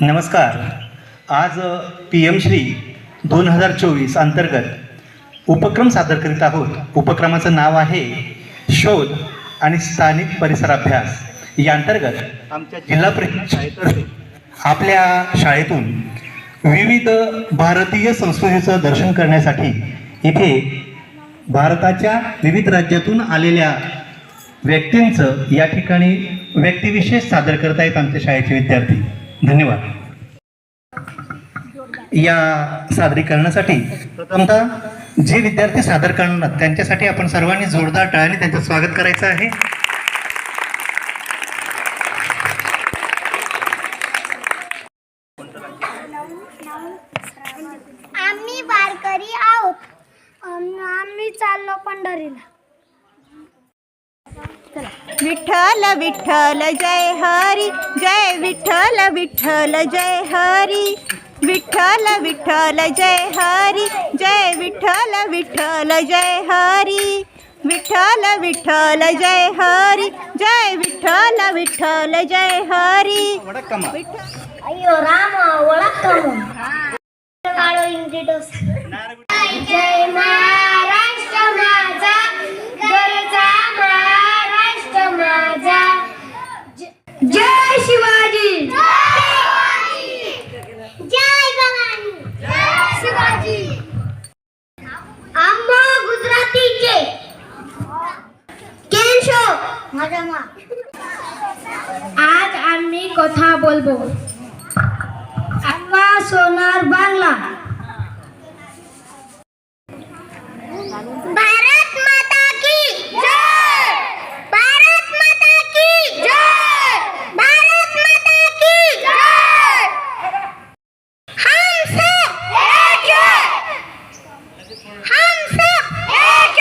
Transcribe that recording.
नमस्कार. आज P M Shri दोन हजार चोवीस अंतर्गत उपक्रम सादर करीत आहोत. उपक्रमाचं नाव आहे शोध आणि स्थानिक परिसर अभ्यास. या अंतर्गत आमच्या जिल्हा परिषद शाळेतर्फे आपल्या शाळेतून विविध भारतीय संस्कृतीचं दर्शन करण्यासाठी इथे भारताच्या विविध राज्यातून आलेल्या व्यक्तींचं या ठिकाणी व्यक्तिविशेष सादर करत आहेत आमच्या शाळेचे विद्यार्थी. धन्यवाद. या सादरीकरणासाठी प्रथमतः जे विद्यार्थी सादर करणार त्यांच्यासाठी आपण सर्वांनी जोरदार टाळ्याने त्यांचं स्वागत करायचं आहे. आम्ही वारकरी आहोत. आम्ही चाललो पंढरीला. विठ्ठल विठ्ठल जय हरी जय विठ्ठल विठ्ठल जय हरी। विठ्ठल विठ्ठल जय हरी जय विठ्ठल विठ्ठल जय हरी। विठ्ठल विठ्ठल जय हरी जय विठ्ठल विठ्ठल जय हरी। अय्यो राम ओळखतो আজ আমি কথা বলব। আমার সোনার বাংলা